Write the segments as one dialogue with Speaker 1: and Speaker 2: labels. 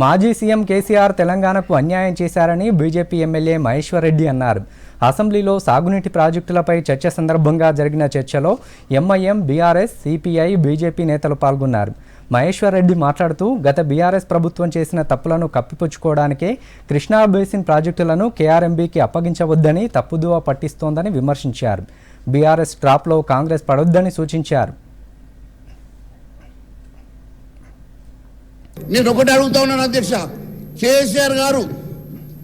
Speaker 1: మాజీ సీఎం కేసీఆర్ తెలంగాణకు అన్యాయం చేశారని బీజేపీ ఎమ్మెల్యే మహేశ్వర్ రెడ్డి అన్నారు. అసెంబ్లీలో సాగునీటి ప్రాజెక్టులపై చర్చ సందర్భంగా జరిగిన చర్చలో ఎంఐఎం బీఆర్ఎస్ సిపిఐ బీజేపీ నేతలు పాల్గొన్నారు. మహేశ్వర్ రెడ్డి మాట్లాడుతూ గత బీఆర్ఎస్ ప్రభుత్వం చేసిన తప్పులను కప్పిపుచ్చుకోవడానికే కృష్ణా బేసిన్ ప్రాజెక్టులను కేఆర్ఎంబీకి అప్పగించవద్దని తప్పుదువ పట్టిస్తోందని విమర్శించారు. బీఆర్ఎస్ ట్రాప్లో కాంగ్రెస్ పడొద్దని సూచించారు.
Speaker 2: నేను ఒకటి అడుగుతా ఉన్నాను అధ్యక్ష కేసీఆర్ గారు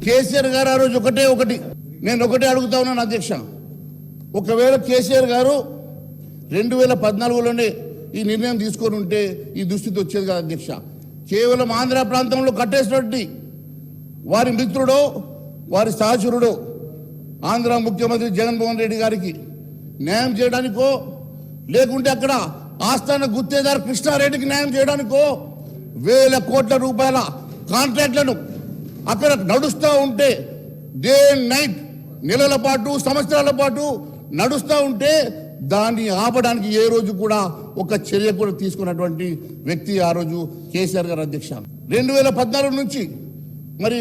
Speaker 2: కేసీఆర్ గారు ఆ రోజు ఒకటే ఒకటి. నేను ఒకటే అడుగుతా ఉన్నాను అధ్యక్ష ఒకవేళ కేసీఆర్ గారు రెండు వేల పద్నాలుగులోనే ఈ నిర్ణయం తీసుకొని ఉంటే ఈ దుస్థితి వచ్చేది కదా అధ్యక్ష కేవలం ఆంధ్ర ప్రాంతంలో కట్టేసినట్టు వారి మిత్రుడో వారి సహచరుడో ఆంధ్ర ముఖ్యమంత్రి జగన్మోహన్ రెడ్డి గారికి న్యాయం చేయడానికో లేకుంటే అక్కడ ఆస్థాన గుత్తేదారు కృష్ణారెడ్డికి న్యాయం చేయడానికో వేల కోట్ల రూపాయల కాంట్రాక్ట్లను అక్కడ నడుస్తూ ఉంటే డే అండ్ నైట్ నెలల పాటు సంవత్సరాల పాటు నడుస్తూ ఉంటే దాన్ని ఆపడానికి ఏ రోజు కూడా ఒక చర్య కూడా తీసుకున్నటువంటి వ్యక్తి ఆ రోజు కేసీఆర్ గారు అధ్యక్ష. రెండు వేల పద్నాలుగు నుంచి మరి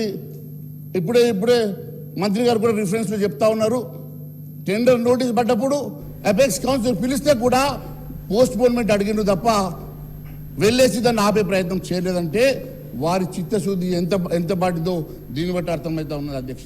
Speaker 2: ఇప్పుడే ఇప్పుడే మంత్రి గారు కూడా రిఫరెన్స్లో చెప్తా ఉన్నారు. టెండర్ నోటీస్ పడ్డప్పుడు అపెక్స్ కౌన్సిల్ పిలిస్తే కూడా పోస్ట్ పోన్మెంట్ అడిగిండు తప్ప వెళ్ళేసి దాన్ని ఆపే ప్రయత్నం చేయలేదంటే వారి చిత్తశుద్ధి ఎంత ఎంత బాటిదో దీన్ని బట్టి అర్థమవుతా ఉన్నది అధ్యక్ష.